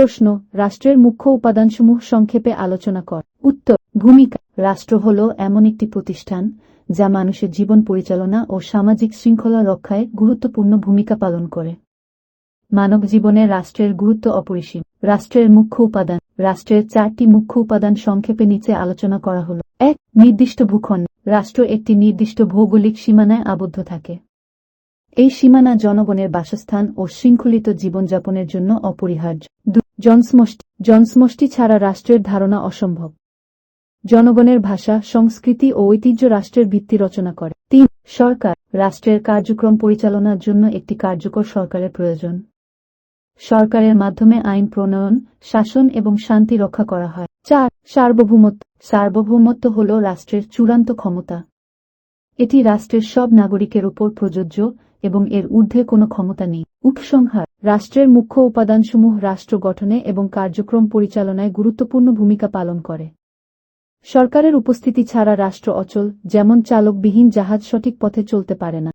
প্রশ্ন, রাষ্ট্রের মুখ্য উপাদানসমূহ সংক্ষেপে আলোচনা কর। উত্তর, ভূমিকা। রাষ্ট্র হল এমন একটি প্রতিষ্ঠান, যা মানুষের জীবন পরিচালনা ও সামাজিক শৃঙ্খলা রক্ষায় গুরুত্বপূর্ণ ভূমিকা পালন করে। মানব জীবনে রাষ্ট্রের গুরুত্ব অপরিসীম। রাষ্ট্রের মুখ্য উপাদান, রাষ্ট্রের চারটি মুখ্য উপাদান সংক্ষেপে নিচে আলোচনা করা হল। এক, নির্দিষ্ট ভূখণ্ড। রাষ্ট্র একটি নির্দিষ্ট ভৌগোলিক সীমানায় আবদ্ধ থাকে। এই সীমানা জনগণের বাসস্থান ও শৃঙ্খলিত জীবনযাপনের জন্য অপরিহার্য। দুই জনসমষ্টি জনসমষ্টি ছাড়া রাষ্ট্রের ধারণা অসম্ভব। জনগণের ভাষা, সংস্কৃতি ও ঐতিহ্য রাষ্ট্রের ভিত্তি রচনা করে। তিন, সরকার, রাষ্ট্রের কার্যক্রম পরিচালনার জন্য একটি কার্যকর সরকারের প্রয়োজন। সরকারের মাধ্যমে আইন প্রণয়ন, শাসন এবং শান্তি রক্ষা করা হয়। চার, সার্বভৌমত্ব। সার্বভৌমত্ব হল রাষ্ট্রের চূড়ান্ত ক্ষমতা। এটি রাষ্ট্রের সব নাগরিকের উপর প্রযোজ্য এবং এর ঊর্ধ্বে কোনো ক্ষমতা নেই। উপসংহার রাষ্ট্রের মুখ্য উপাদানসমূহ রাষ্ট্র গঠনে এবং কার্যক্রম পরিচালনায় গুরুত্বপূর্ণ ভূমিকা পালন করে। সরকারের উপস্থিতি ছাড়া রাষ্ট্র অচল, যেমন চালকবিহীন জাহাজ সঠিক পথে চলতে পারে না।